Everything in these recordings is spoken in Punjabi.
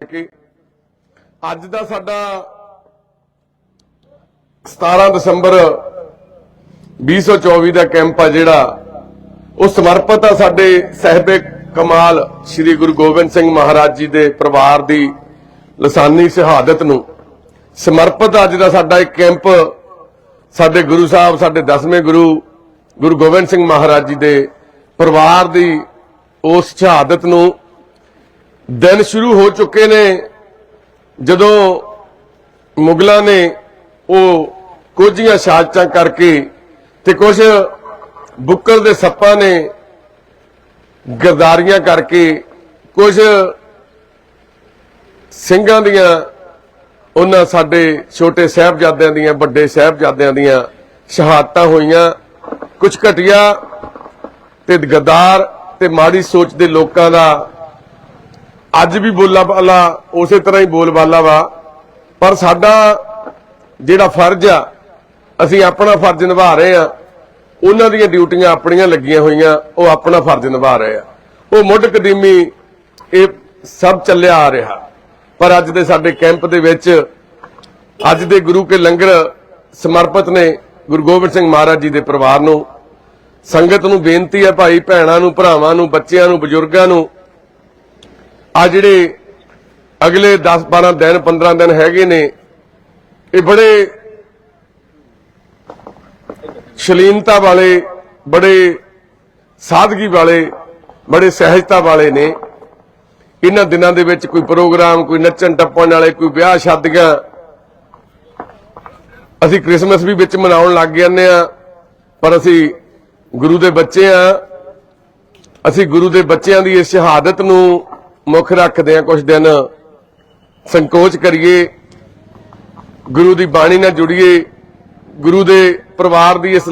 ਕਿ ਅੱਜ ਦਾ ਸਾਡਾ 17 ਦਸੰਬਰ 2024 ਦਾ ਕੈਂਪ ਆ ਜਿਹੜਾ, ਉਹ ਸਮਰਪਿਤ ਆ ਸਾਡੇ ਸਹਿਬੇ ਕਮਾਲ ਸ੍ਰੀ ਗੁਰੂ ਗੋਬਿੰਦ ਸਿੰਘ ਮਹਾਰਾਜ ਜੀ ਦੇ ਪਰਿਵਾਰ ਦੀ ਲਸਾਨੀ ਸ਼ਹਾਦਤ ਨੂੰ ਸਮਰਪਿਤ ਅੱਜ ਦਾ ਸਾਡਾ ਇੱਕ ਕੈਂਪ ਸਾਡੇ ਗੁਰੂ ਸਾਹਿਬ, ਸਾਡੇ ਦਸਵੇਂ ਗੁਰੂ ਗੁਰੂ ਗੋਬਿੰਦ ਸਿੰਘ ਮਹਾਰਾਜ ਜੀ ਦੇ ਪਰਿਵਾਰ ਦੀ ਉਸ ਸ਼ਹਾਦਤ ਨੂੰ ਦਿਨ ਸ਼ੁਰੂ ਹੋ ਚੁੱਕੇ ਨੇ, ਜਦੋਂ ਮੁਗਲਾਂ ਨੇ ਉਹ ਕੋਝੀਆਂ ਸਾਜ਼ਤਾਂ ਕਰਕੇ ਤੇ ਕੁਝ ਬੁੱਕਲ ਦੇ ਸੱਪਾਂ ਨੇ ਗਰਦਾਰੀਆਂ ਕਰਕੇ ਕੁਝ ਸਿੰਘਾਂ ਦੀਆਂ, ਉਹਨਾਂ ਸਾਡੇ ਛੋਟੇ ਸਾਹਿਬਜ਼ਾਦਿਆਂ ਦੀਆਂ, ਵੱਡੇ ਸਾਹਿਬਜ਼ਾਦਿਆਂ ਦੀਆਂ ਸ਼ਹਾਦਤਾਂ ਹੋਈਆਂ। ਕੁਝ ਘਟਿਆ ਤੇ ਗਦਾਰ ਤੇ ਮਾੜੀ ਸੋਚ ਦੇ ਲੋਕਾਂ ਦਾ ਅੱਜ ਵੀ ਬੋਲਾ ਬਾਲਾ ਉਸੇ ਤਰ੍ਹਾਂ ਹੀ ਬੋਲ ਬਾਲਾ ਵਾ, ਪਰ ਸਾਡਾ ਜਿਹੜਾ ਫਰਜ਼ ਆ, ਅਸੀਂ ਆਪਣਾ ਫਰਜ਼ ਨਿਭਾ ਰਹੇ ਆ। ਉਹਨਾਂ ਦੀਆਂ ਡਿਊਟੀਆਂ ਆਪਣੀਆਂ ਲੱਗੀਆਂ ਹੋਈਆਂ, ਉਹ ਆਪਣਾ ਫਰਜ਼ ਨਿਭਾ ਰਹੇ ਆ। ਉਹ ਮੁੱਢ ਕਦੀਮੀ ਇਹ ਸਭ ਚੱਲਿਆ ਆ ਰਿਹਾ। ਪਰ ਅੱਜ ਦੇ ਸਾਡੇ ਕੈਂਪ ਦੇ ਵਿੱਚ, ਅੱਜ ਦੇ ਗੁਰੂ ਕੇ ਲੰਗਰ ਸਮਰਪਿਤ ਨੇ ਗੁਰੂ ਗੋਬਿੰਦ ਸਿੰਘ ਮਹਾਰਾਜ ਜੀ ਦੇ ਪਰਿਵਾਰ ਨੂੰ। ਸੰਗਤ ਨੂੰ ਬੇਨਤੀ ਹੈ ਭਾਈ, ਭੈਣਾਂ ਨੂੰ, ਭਰਾਵਾਂ ਨੂੰ, ਬੱਚਿਆਂ ਨੂੰ, ਬਜ਼ੁਰਗਾਂ ਨੂੰ ਆ ਜਿਹੜੇ ਅਗਲੇ 10 12 ਦਿਨ 15 ਦਿਨ ਹੈਗੇ ਨੇ, ਇਹ ਬੜੇ ਸ਼ਲੀਨਤਾ ਵਾਲੇ, ਬੜੇ ਸਾਦਗੀ ਵਾਲੇ, ਬੜੇ ਸਹਿਜਤਾ ਵਾਲੇ ਨੇ। ਇਹਨਾਂ ਦਿਨਾਂ ਦੇ ਵਿੱਚ ਕੋਈ ਪ੍ਰੋਗਰਾਮ, ਕੋਈ ਨੱਚਣ ਟੱਪਣ ਵਾਲੇ, ਕੋਈ ਵਿਆਹ ਸ਼ਾਦੀਆਂ, ਅਸੀਂ ਕ੍ਰਿਸਮਸ ਵੀ ਵਿੱਚ ਮਨਾਉਣ ਲੱਗ ਜਾਂਦੇ ਆ ਪਰ ਅਸੀਂ ਗੁਰੂ ਦੇ ਬੱਚੇ ਆ ਅਸੀਂ ਗੁਰੂ ਦੇ ਬੱਚਿਆਂ ਦੀ ਇਸ ਸ਼ਹਾਦਤ ਨੂੰ ਮੁੱਖ ਰੱਖਦੇ ਆ ਕੁਝ ਦਿਨ। ਸੰਕੋਚ ਕਰੀਏ। ਗੁਰੂ ਦੀ ਬਾਣੀ ਨਾਲ ਜੁੜੀਏ। ਗੁਰੂ ਦੇ ਪਰਿਵਾਰ ਦੀ ਇਸ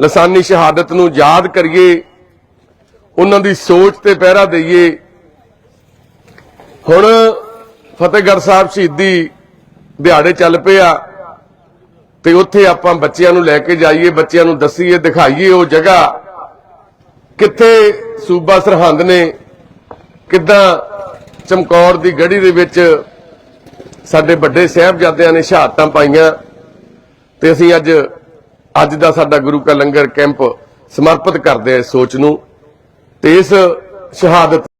ਲਸਾਨੀ ਸ਼ਹਾਦਤ ਨੂੰ ਯਾਦ ਕਰੀਏ। ਉਹਨਾਂ ਦੀ ਸੋਚ ਤੇ ਪਹਿਰਾ ਦਈਏ। ਹੁਣ ਫਤਿਹਗੜ੍ਹ ਸਾਹਿਬ ਸ਼ਹੀਦੀ ਦਿਹਾੜੇ ਚੱਲ ਪਏ ਆ ਤੇ ਉੱਥੇ ਆਪਾਂ ਬੱਚਿਆਂ ਨੂੰ ਲੈ ਕੇ ਜਾਈਏ, ਬੱਚਿਆਂ ਨੂੰ ਦੱਸੀਏ, ਦਿਖਾਈਏ ਉਹ ਜਗ੍ਹਾ। ਕਿੱਥੇ ਸੂਬਾ ਸਰਹੰਦ ਨੇ ਕਿੱਦਾਂ ਚਮਕੌਰ ਦੀ ਗੜੀ ਦੇ ਵਿੱਚ ਸਾਡੇ ਵੱਡੇ ਸਾਹਿਬਜ਼ਾਦਿਆਂ ਨੇ ਸ਼ਹਾਦਤਾਂ ਪਾਈਆਂ ਤੇ ਅਸੀਂ ਅੱਜ ਅੱਜ ਦਾ ਸਾਡਾ ਗੁਰੂ ਕਾ ਲੰਗਰ ਕੈਂਪ ਸਮਰਪਿਤ ਕਰਦੇ ਆ ਇਸ ਸੋਚ ਨੂੰ ਤੇ ਇਸ ਸ਼ਹਾਦਤ